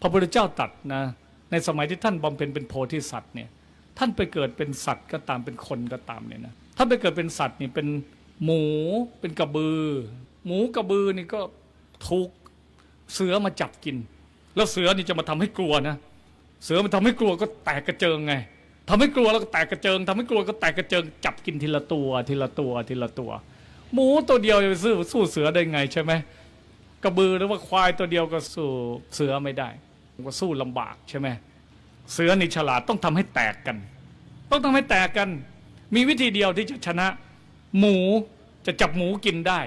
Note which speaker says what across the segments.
Speaker 1: พระพุทธเจ้าตัดนะในสมัยที่ท่านบำเพ็ญเป็นโพธิสัตว์เนี่ยท่านไปเกิดเป็นสัตว์ก็ตามเป็นคนก็ตามเนี่ยนะท่านไปเกิดเป็นสัตว์นี่เป็นหมูเป็นกระบือ หมูกระบือนี่ก็ถูกเสือมาจับกิน แล้วเสือนี่จะมาทำให้กลัวนะเสือมันทำให้กลัวก็แตกกระเจิงไงทำให้กลัวแล้วก็แตกกระเจิงทำให้กลัวก็แตกกระเจิง จับกินทีละตัว ทีละตัวทีละตัว หมูตัวเดียวจะไปสู้สู้เสือได้ไงใช่ไหมกระบือหรือว่าควายตัวเดียวก็สู้เสือไม่ได้ ก็สู้ลำบากใช่ไหมเสือนี่ฉลาดต้องทำให้แตกกัน ต้องทำให้แตกกัน มีวิธีเดียวที่จะชนะ หมูจะจับหมูกินได้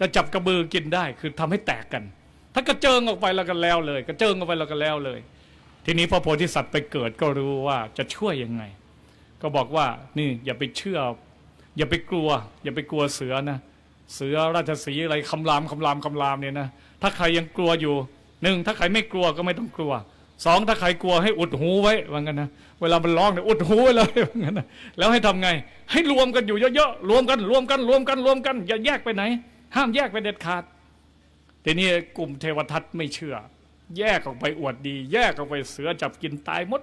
Speaker 1: จะจับกระบือกินได้ คือทำให้แตกกัน ถ้ากระเจิงออกไปแล้วก็แล้วเลย กระเจิงออกไปแล้วก็แล้วเลย ทีนี้พระโพธิสัตว์ไปเกิดก็รู้ว่าจะช่วยยังไง ก็บอกว่านี่อย่าไปเชื่อ อย่าไปกลัว อย่าไปกลัวเสือนะเสือราชสีอะไรคำรามคำรามคำรามเนี่ยนะถ้าใครยังกลัวอยู่ หนึ่งถ้าใครไม่กลัวก็ไม่ต้องกลัวสองถ้าใครกลัวให้อุดหูไว้ว่างั้นนะเวลามันร้องเนี่ยอุดหูไว้เลยว่างั้นนะแล้วให้ทำไง ให้รวมกันอยู่เยอะๆรวมกันรวมกันรวมกันรวมกัน อย่าแยกไปไหน ห้ามแยกไปเด็ดขาดทีนี้กลุ่มเทวทัตไม่เชื่อ แยกออกไปอวดดี แยกออกไปเสือจับกินตายมด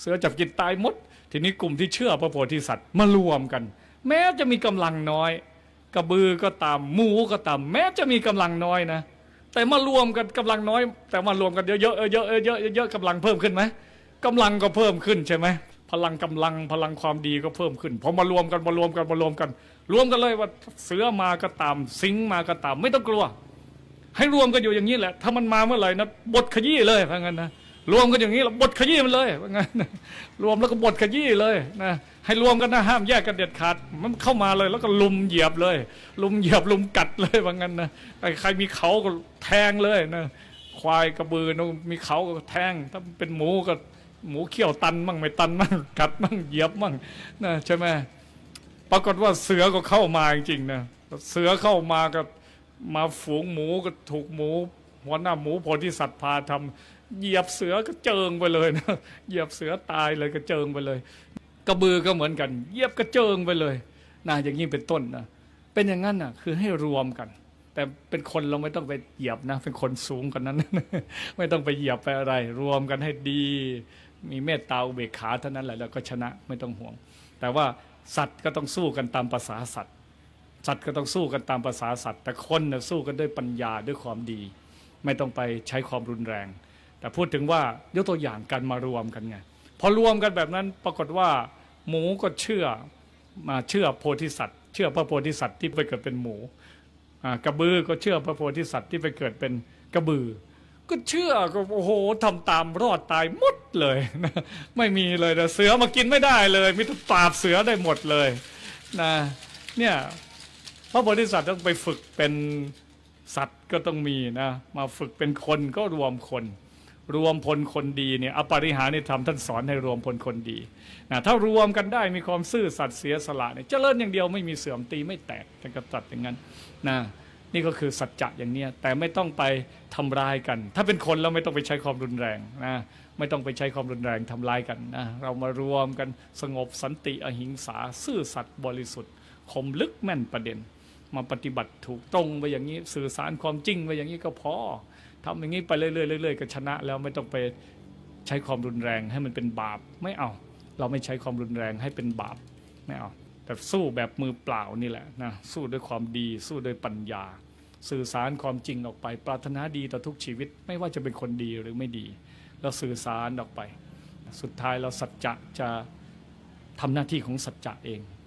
Speaker 1: เสือจับกินตายมด ทีนี้กลุ่มที่เชื่อพระโพธิสัตว์มารวมกัน แม้จะมีกำลังน้อย กระบือก็ตามหมูก็ตาม แม้จะมีกำลังน้อยนะ แต่มารวมกันกำลังน้อย แต่มารวมกันเยอะๆเยอะๆเยอะๆเยอะๆเยอะกำลังเพิ่มขึ้นไหมกำลังก็เพิ่มขึ้นใช่ไหมพลังกำลังพลังความดีก็เพิ่มขึ้นพอมารวมกันมารวมกันมารวมกัน รวมกันเลยว่าเสือมาก็ตาม สิงมาก็ตาม ไม่ต้องกลัว ให้รวมกันอยู่อย่างนี้แหละ ถ้ามันมาเมื่อไหร่นะบทขยี้เลยเพราะงั้นนะ รวมกันอย่างนี้แล้วบทขยี้มันเลยว่างั้นรวมแล้วก็บทขยี้เลยนะให้รวมกันนะห้ามแยกกันเด็ดขาดมันเข้ามาเลย แล้วก็ลุมเหยียบเลย ลุมเหยียบลุมกัดเลยว่างั้นนะใครใครมีเขาก็แทงเลยนะควายกระบือนะมีเขาก็แทง ถ้าเป็นหมูก็หมูเขี้ยวตันมั่งไม่ตันมั่งกัดมั่งเหยียบมั่งนะใช่ไหมปรากฏว่าเสือก็เข้ามาจริงๆนะเสือเข้ามากับมาฝูงหมูก็ถูกหมู หัวหน้าหมูโพธิสัตว์พาทำเหยียบเสือก็เจิงไปเลยนะเหยียบเสือตายเลยก็เจิงไปเลย กระบือก็เหมือนกันเหยียบก็เจิงไปเลยนะอย่างนี้เป็นต้นนะเป็นอย่างนั้นนะคือให้รวมกัน แต่เป็นคนเราไม่ต้องไปเหยียบนะ เป็นคนสูงกันนั้น ไม่ต้องไปเหยียบไปอะไร รวมกันให้ดี มีเมตตาอุเบกขาเท่านั้นแหละแล้วก็ชนะไม่ต้องห่วง แต่ว่าสัตว์ก็ต้องสู้กันตามภาษาสัตว์สัตว์ก็ต้องสู้กันตามภาษาสัตว์ แต่คนน่ะสู้กันด้วยปัญญาด้วยความดี ไม่ต้องไปใช้ความรุนแรง แต่พูดถึงว่ายกตัวอย่างกันมารวมกันไงพอรวมกันแบบนั้นปรากฏว่า หมูก็เชื่อมาเชื่อโพธิสัตว์ เชื่อพระโพธิสัตว์ที่ไปเกิดเป็นหมูกระบือก็เชื่อพระโพธิสัตว์ที่ไปเกิดเป็นกระบือ ก็เชื่อก็โอ้โหทำตามรอดตายหมดเลยนะไม่มีเลยนะเสือมากินไม่ได้เลยมิตรปราบเสือได้หมดเลยนะเนี่ยพระโพธิสัตว์ต้องไปฝึกเป็น สัตว์ก็ต้องมีนะมาฝึกเป็นคนก็รวมคน รวมพลคนดีเนี่ยอปาริหานิธรรมท่านสอนให้รวมพลคนดีนะถ้ารวมกันได้มีความซื่อสัตย์เสียสละเนี่ยเจริญอย่างเดียวไม่มีเสื่อมตีไม่แตกท่านก็ตรัสอย่างนั้นนะนี่ก็คือสัจจะอย่างเนี้ยแต่ไม่ต้องไปทำร้ายกัน ถ้าเป็นคนเราไม่ต้องไปใช้ความรุนแรงนะไม่ต้องไปใช้ความรุนแรงทำร้ายกันนะเรามารวมกันสงบสันติอหิงสา ซื่อสัตย์บริสุทธิ์คมลึกแม่นประเด็น มาปฏิบัติถูกตรงไปอย่างนี้สื่อสารความจริงไปอย่างนี้ก็พอทำอย่างนี้ไปเรื่อยๆเรื่อยๆก็ชนะ แล้วไม่ต้องไปใช้ความรุนแรงให้มันเป็นบาปไม่เอา เราไม่ใช้ความรุนแรงให้เป็นบาปไม่เอา แต่สู้แบบมือเปล่านี่แหละนะสู้ด้วยความดี สู้ด้วยปัญญา สื่อสารความจริงออกไป ปรารถนาดีต่อทุกชีวิต ไม่ว่าจะเป็นคนดีหรือไม่ดีเราสื่อสารออกไป สุดท้ายเราสัจจะจะทำหน้าที่ของสัจจะเอง